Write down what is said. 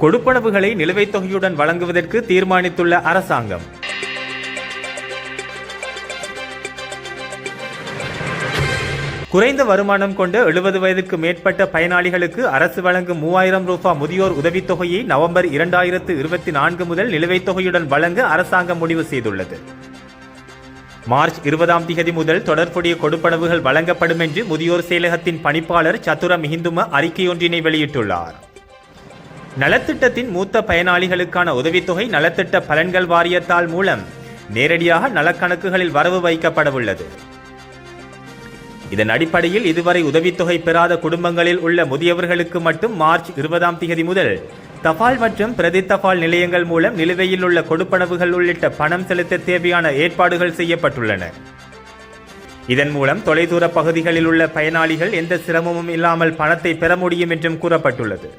கொடுப்பனவுகளை நிலுவைத் தொகையுடன் வழங்குவதற்கு தீர்மானித்துள்ள அரசாங்கம். குறைந்த வருமானம் கொண்ட எழுபது வயதுக்கு மேற்பட்ட பயனாளிகளுக்கு அரசு வழங்கும் மூவாயிரம் ரூபாய் முதியோர் உதவித்தொகையை நவம்பர் இரண்டாயிரத்து இருபத்தி நான்கு முதல் நிலுவைத் தொகையுடன் வழங்க அரசாங்கம் முடிவு செய்துள்ளது. மார்ச் இருபதாம் திகதி முதல் தொடர்புடைய கொடுப்பனவுகள் வழங்கப்படும் என்று முதியோர் செயலகத்தின் பணிப்பாளர் சத்துர மிஹிந்தும அறிக்கையொன்றினை வெளியிட்டுள்ளார். நலத்திட்டத்தின் மூத்த பயனாளிகளுக்கான உதவித்தொகை நலத்திட்ட பலன்கள் வாரியத்தால் மூலம் நேரடியாக நலக்கணக்குகளில் வரவு வைக்கப்படவுள்ளது. இதன் அடிப்படையில் இதுவரை உதவித்தொகை பெறாத குடும்பங்களில் உள்ள முதியவர்களுக்கு மட்டும் மார்ச் இருபதாம் தேதி முதல் தபால் மற்றும் பிரதி தபால் நிலையங்கள் மூலம் நிலுவையில் உள்ள கொடுப்பனவுகள் உள்ளிட்ட பணம் செலுத்த தேவையான ஏற்பாடுகள் செய்யப்பட்டுள்ளன. இதன் மூலம் தொலைதூர பகுதிகளில் உள்ள பயனாளிகள் எந்த சிரமமும் இல்லாமல் பணத்தை பெற முடியும் என்றும் கூறப்பட்டுள்ளது.